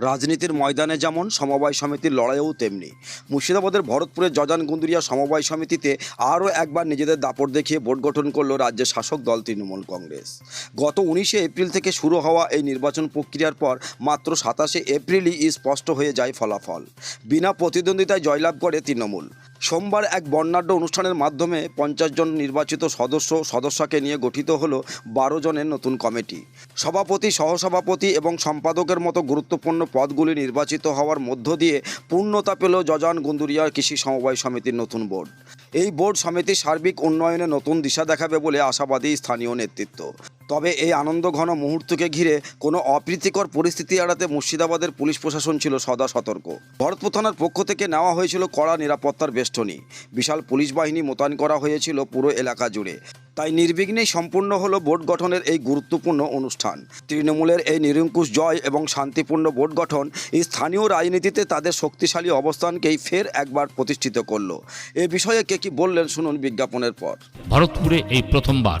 রাজনীতির ময়দানে যেমন সমবায় সমিতির লড়াইও তেমনি। মুর্শিদাবাদের ভরতপুরের জজান গুন্দুরিয়া সমবায় সমিতিতে আরও একবার নিজেদের দাপট দেখিয়ে ভোট গঠন করল রাজ্যের শাসক দল তৃণমূল কংগ্রেস। গত উনিশে এপ্রিল থেকে শুরু হওয়া এই নির্বাচন প্রক্রিয়ার পর মাত্র সাতাশে এপ্রিলই স্পষ্ট হয়ে যায় ফলাফল। বিনা প্রতিদ্বন্দ্বিতায় জয়লাভ করে তৃণমূল। সোমবার এক বর্ণাঢ্য অনুষ্ঠানের মাধ্যমে পঞ্চাশ জন নির্বাচিত সদস্য সদস্যকে নিয়ে গঠিত হল বারো জনের নতুন কমিটি। সভাপতি, সহসভাপতি এবং সম্পাদকের মতো গুরুত্বপূর্ণ পদগুলি নির্বাচিত হওয়ার মধ্য দিয়ে পূর্ণতা পেল জজান গুন্দুরিয়া কৃষি সমবায় সমিতির নতুন বোর্ড। এই বোর্ড সমিতির সার্বিক উন্নয়নে নতুন দিশা দেখাবে বলে আশাবাদী স্থানীয় নেতৃত্ব। তবে এই আনন্দ ঘন মুহূর্তকে ঘিরে কোনো অপ্রীতিকর পরিস্থিতি এড়াতে মুর্শিদাবাদের পুলিশ প্রশাসন ছিল সদা সতর্ক। ভরতপুর থানার পক্ষ থেকে নেওয়া হয়েছিল কড়া নিরাপত্তার বেষ্টনী। বিশাল পুলিশ বাহিনী মোতায়েন করা হয়েছিল পুরো এলাকা জুড়ে। তাই নির্বিঘ্নেই সম্পূর্ণ হলো বোর্ড গঠনের এই গুরুত্বপূর্ণ অনুষ্ঠান। তৃণমূলের এই নিরঙ্কুশ জয় এবং শান্তিপূর্ণ বোর্ড গঠন এই স্থানীয় রাজনীতিতে তাদের শক্তিশালী অবস্থানকেই ফের একবার প্রতিষ্ঠিত করল। এ বিষয়ে কে কি বললেন শুনুন বিজ্ঞাপনের পর। ভরতপুরে এই প্রথমবার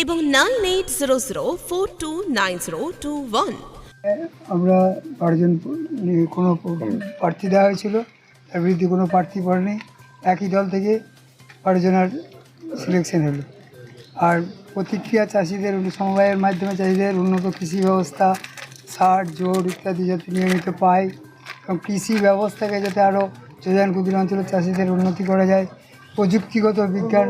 এবং nine eight zero zero four two nine zero two one. আমরা বারোজন মানে কোনো প্রার্থী দেওয়া হয়েছিল, তার বিরুদ্ধে কোনো প্রার্থী পড়েনি একই দল থেকে বারোজনের সিলেকশন হলো। আর প্রতিক্রিয়া চাষিদের সমবায়ের মাধ্যমে চাষিদের উন্নত কৃষি ব্যবস্থা, সার, জোর ইত্যাদি যাতে নিয়মিত পায় এবং কৃষি ব্যবস্থাকে যাতে আরও যোজন ক্ষুদ্র অঞ্চলের চাষিদের উন্নতি করা যায়। প্রযুক্তিগত বিজ্ঞান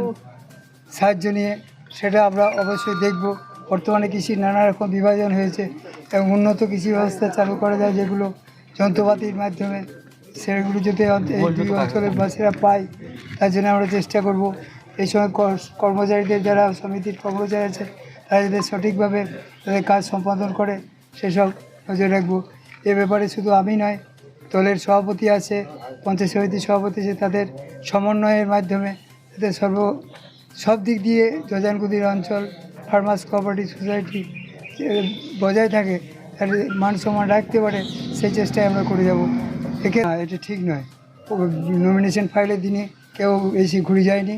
সাহায্য নিয়ে সেটা আমরা অবশ্যই দেখব। বর্তমানে কৃষির নানা রকম বিভাজন হয়েছে এবং উন্নত কৃষি ব্যবস্থা চালু করা যায় যেগুলো যন্ত্রপাতির মাধ্যমে সেগুলো অন্ত- এই দুই অঞ্চলের বাসীরা পায়, তার জন্য আমরা চেষ্টা করব। এই সময় কর- কর্মচারীদের যারা সমিতির কর্মচারী আছে, তারা যাতে সঠিকভাবে তাদের কাজ সম্পাদন করে, সেসব নজর রাখব। এ ব্যাপারে শুধু আমি নয়, দলের সভাপতি আছে, পঞ্চায়েত সমিতির সভাপতি আছে, তাদের সমন্বয়ের মাধ্যমে যাতে সর্ব সব দিক দিয়ে জজানকুদির অঞ্চল ফার্মার্স কোঅপারেটিভ সোসাইটি বজায় থাকে তাহলে মান সম্মান রাখতে পারে সেই চেষ্টায় আমরা করে যাব। একে এটা ঠিক নয়। নমিনেশন ফাইলের দিনে কেউ বেশি ঘুরে যায়নি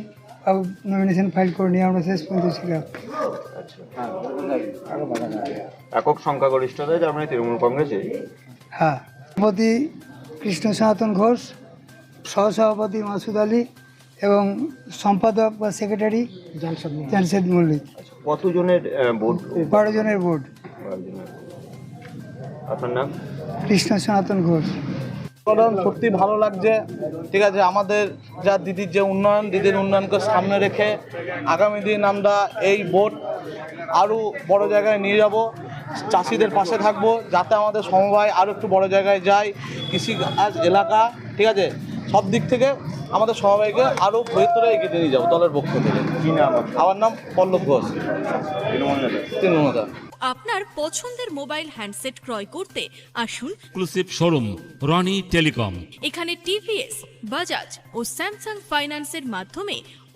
আর নমিনেশন ফাইল করে নিয়ে আমরা শেষ পর্যন্ত ছিলাম। একক সংখ্যাগরিষ্ঠতায় মানে তৃণমূল কংগ্রেসে। হ্যাঁ। সভাপতি কৃষ্ণ সনাতন ঘোষ সহসভাপতি মাসুদ আলী এবং সম্পাদক বা সেক্রেটারি জামশেদ মল্লিক। কতজনের ভোট? বারো জনের বোর্ড আপনার নাম? কৃষ্ণ সনাতন ঘোষ। সত্যি ভালো লাগছে। ঠিক আছে আমাদের যা দিদির যে উন্নয়ন দিদির উন্নয়নকে সামনে রেখে আগামী দিন আমরা এই বোর্ড আরও বড় জায়গায় নিয়ে যাব চাষিদের পাশে থাকব যাতে আমাদের সমবায় আরও একটু বড় জায়গায় যায় কৃষি কাজ এলাকা ঠিক আছে? সব দিক থেকে আমাদের সবাইকে আরও ভেতরে এগিয়ে নিয়ে যাব দলের পক্ষ থেকে। আমার নাম পল্লব ঘোষ। তৃণমূল। আপনার পছন্দের মোবাইল হ্যান্ডসেট ক্রয় করতে আসুন। এক্সক্লুসিভ শোরুম রনি টেলিকম এখানে টিভিএস বাজাজ ও স্যামসাং ফাইন্যান্সের মাধ্যমে